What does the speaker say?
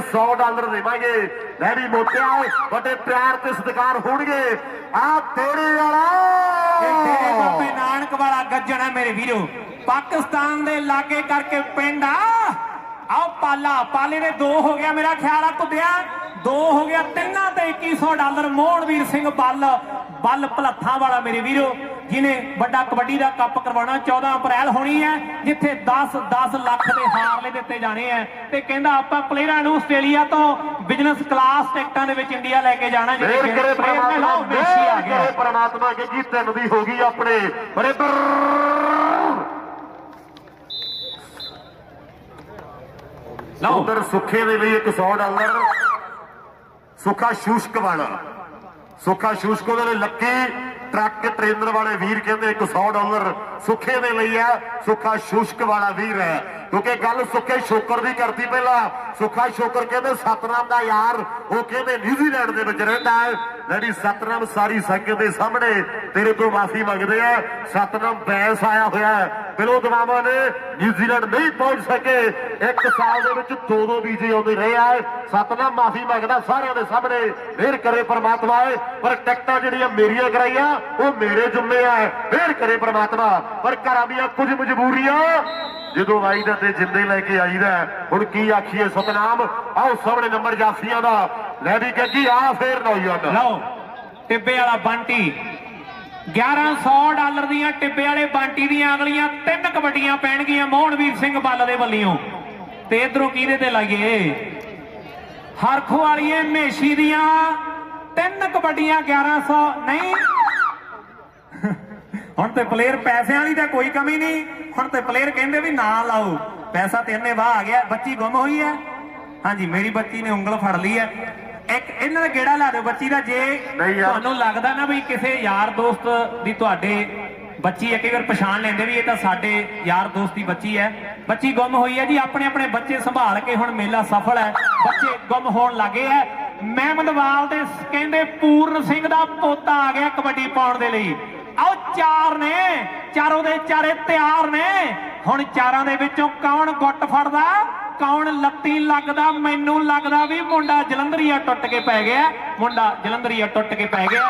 100 dollar ਦੇਵਾਂਗੇ। ਲੈ ਵੀ ਮੋਟਿਆ ਵੱਡੇ ਪਿਆਰ ਤੇ ਸਤਿਕਾਰ ਹੋਣਗੇ। ਆ ਤੇਰੇ ਵਾਲਾ। ਤੇਰੇ ਬਾਬੇ ਨਾਨਕ ਵਾਲਾ ਗੱਜਣ ਮੇਰੇ ਵੀਰੋ। ਪਾਕਿਸਤਾਨ ਦੇ ਲਾਗੇ ਕਰਕੇ ਪਿੰਡ ਆ। ਆਓ ਪਾਲਾ, ਪਾਲੇ ਦੇ ਦੋ ਹੋ ਗਿਆ ਮੇਰਾ ਖਿਆਲ ਆ ਕੁੱਦਿਆ ਦੋ ਹੋ ਗਿਆ ਤਿੰਨਾਂ ਤੇ 2100 ਡਾਲਰ। ਮੋਹਨਵੀਰ ਸਿੰਘ ਬੱਲ ਬੱਲ ਭਲੱਥਾਂ ਵਾਲਾ ਮੇਰੇ ਵੀਰੋ। ਜਿਨੇ ਵੱਡਾ ਕਬੱਡੀ ਦਾ ਕੱਪ ਕਰਵਾਉਣਾ 14 ਅਪ੍ਰੈਲ ਹੋਣੀ ਹੈ ਜਿੱਥੇ 10 10 ਲੱਖ ਦੇ ਹਾਰਲੇ ਦਿੱਤੇ ਜਾਣੇ ਆ ਤੇ ਕਹਿੰਦਾ ਆਪਾਂ ਪਲੇਅਰਾਂ ਨੂੰ ਆਸਟ੍ਰੇਲੀਆ ਤੋਂ ਬਿਜ਼ਨਸ ਕਲਾਸ ਟਿਕਟਾਂ ਦੇ ਵਿੱਚ ਇੰਡੀਆ ਲੈ ਕੇ ਜਾਣਾ ਜਿਹੜੇ ਕਰੇ ਪਰਮਾਤਮਾ ਤਿੰਨ ਦੀ ਹੋ ਗਈ ਆਪਣੇ ਲਓ। ਉਧਰ ਸੁੱਖੇ ਦੇ ਲਈ 100 ਡਾਲਰ ਸੁੱਖਾ ਸ਼ੂਸ਼ਕ ਵਾਲਾ ਸੁੱਖਾ ਸ਼ੂਸ਼ਕ ਉਹਦੇ ਲਈ ਲੱਕੀ ਟਰੱਕ ਟ੍ਰੇਨਰ ਵਾਲੇ ਵੀਰ ਕਹਿੰਦੇ 100 ਡਾਲਰ ਸੁੱਖੇ ਦੇ ਲਈ ਆ ਸੁੱਖਾ ਸ਼ੁਸ਼ਕ ਵਾਲਾ ਵੀਰ ਹੈ। ਕਿਉਂਕਿ ਗੱਲ ਸੁੱਖੇ ਸ਼ੋਕਰ ਦੀ ਕਰਦੀ ਪਹਿਲਾਂ। ਸੁੱਖਾ ਸ਼ੋਕਰ ਕਹਿੰਦੇ ਸਤਨਾਮ ਦਾ ਯਾਰ, ਉਹ ਕਹਿੰਦੇ ਨਿਊਜ਼ੀਲੈਂਡ ਦੇ ਵਿੱਚ ਰਹਿੰਦਾ ਹੈ। ਜਿਹੜੀ ਸਤਨਾਮ ਸਾਰੀ ਸੰਗਤ ਦੇ ਸਾਹਮਣੇ ਤੇਰੇ ਤੋਂ ਮਾਫੀ ਮੰਗਦੇ ਆ। ਸਤਨਾਮ ਬੈਸ ਆਇਆ ਹੋਇਆ ਹੈ। ਬਿਲੋ ਦਵਾਵਾਂ ਨੇ ਨਿਊਜ਼ੀਲੈਂਡ ਨਹੀਂ ਪਹੁੰਚ ਸਕੇ। ਇੱਕ ਸਾਲ ਦੇ ਵਿੱਚ ਦੋ ਦੋ ਵੀਜ਼ੇ ਆਉਂਦੇ ਰਹੇ ਆ। ਸਤਨਾਮ ਮਾਫੀ ਮੰਗਦਾ ਸਾਰਿਆਂ ਦੇ ਸਾਹਮਣੇ। ਫੇਰ ਕਰੇ ਪਰਮਾਤਮਾ ਪਰ ਟਿਕਟਾਂ ਜਿਹੜੀਆਂ ਮੇਰੀਆਂ ਕਰਾਈਆਂ, ਉਹ ਮੇਰੇ ਜੁੰਮੇ ਆ। ਫੇਰ ਕਰੇ ਪਰਮਾਤਮਾ। ਪਰ ਘਰਾਂ ਦੀਆਂ ਕੁਝ ਮਜਬੂਰੀਆਂ, ਜਦੋਂ ਆਈਦਾ ਤੇ ਜਿੰਦੇ ਲੈ ਕੇ ਆਈਦਾ ਹੁਣ ਕੀ ਆਖੀਏ ਸਤਨਾਮ? ਆਓ ਸਾਹਮਣੇ ਨੰਬਰ ਜਾਫੀਆਂ ਦਾ। ਲੈ ਵੀ ਗੱਗੀ ਆ, ਫੇਰ ਨੌਜਵਾਨ। ਲਓ, ਟਿੱਬੇ ਵਾਲਾ ਬੰਟੀ। 1100 ਡਾਲਰ ਦੀਆਂ ਟਿੱਬੇ ਵਾਲੇ ਬਾਂਟੀ ਦੀਆਂ ਅਗਲੀਆਂ ਤਿੰਨ ਕਬੱਡੀਆਂ ਪੈਣਗੀਆਂ ਮੋਹਨਵੀਰ ਸਿੰਘ ਬੱਲ ਦੇ ਵੱਲੋਂ। ਤੇ ਇਧਰੋਂ ਕਿਹਦੇ ਤੇ ਲਾਈਏ? ਹਰਖੋ ਵਾਲੀਏ ਮੇਸ਼ੀ ਦੀਆਂ ਤਿੰਨ ਕਬੱਡੀਆਂ 1100 ਨਹੀਂ। ਹੁਣ ਤੇ ਪਲੇਅਰ ਪੈਸਿਆਂ ਦੀ ਤਾਂ ਕੋਈ ਕਮੀ ਨਹੀਂ। ਹੁਣ ਤੇ ਪਲੇਅਰ ਕਹਿੰਦੇ ਵੀ ਨਾ ਲਾਓ। ਪੈਸਾ ਤੇ ਇੰਨੇ ਵਾਹ ਆ ਗਿਆ, ਬੱਚੀ ਗੁੰਮ ਹੋਈ ਹੈ। ਹਾਂਜੀ, ਮੇਰੀ ਬੱਚੀ ਨੇ ਉਂਗਲ ਫੜ ਲਈ ਹੈ। ਇੱਕ ਇਹਨਾਂ ਦਾ ਗੇੜਾ ਲਾ ਦਿਓ ਬੱਚੀ ਦਾ ਜੇ ਨਹੀਂ ਯਾਰ। ਤੁਹਾਨੂੰ ਲੱਗਦਾ ਨਾ ਵੀ ਕਿਸੇ ਯਾਰ ਦੋਸਤ ਦੀ ਤੁਹਾਡੇ ਬੱਚੀ ਹੈ ਕਈ ਵਾਰ ਪਛਾਣ ਲੈਂਦੇ ਵੀ ਇਹ ਤਾਂ ਸਾਡੇ ਯਾਰ ਦੋਸਤ ਦੀ ਬੱਚੀ ਹੈ। ਬੱਚੀ ਗੁੰਮ ਹੋਈ ਹੈ ਜੀ ਆਪਣੇ ਆਪਣੇ ਬੱਚੇ ਸੰਭਾਲ ਕੇ ਹੁਣ ਮੇਲਾ ਸਫਲ ਹੈ। ਬੱਚੇ ਗੁੰਮ ਹੋਣ ਲੱਗੇ ਹੈ। ਮਹਿਮਦਵਾਲ ਦੇ ਸ- ਕਹਿੰਦੇ ਪੂਰਨ ਸਿੰਘ ਦਾ ਪੋਤਾ ਆ ਗਿਆ ਕਬੱਡੀ ਪਾਉਣ ਦੇ ਲਈ। ਆਓ ਚਾਰ ਨੇ ਚਾਰੋਂ ਦੇ ਚਾਰੇ ਤਿਆਰ ਨੇ। ਹੁਣ ਚਾਰਾਂ ਦੇ ਵਿੱਚੋਂ ਕੌਣ ਗੁੱਟ ਫੜਦਾ? ਕੌਣ ਲੱਤੀ ਲੱਗਦਾ? ਮੈਨੂੰ ਲੱਗਦਾ ਵੀ ਮੁੰਡਾ ਜਲੰਧਰੀਆ ਟੁੱਟ ਕੇ ਪੈ ਗਿਆ। ਮੁੰਡਾ ਜਲੰਧਰੀਆ ਟੁੱਟ ਕੇ ਪੈ ਗਿਆ।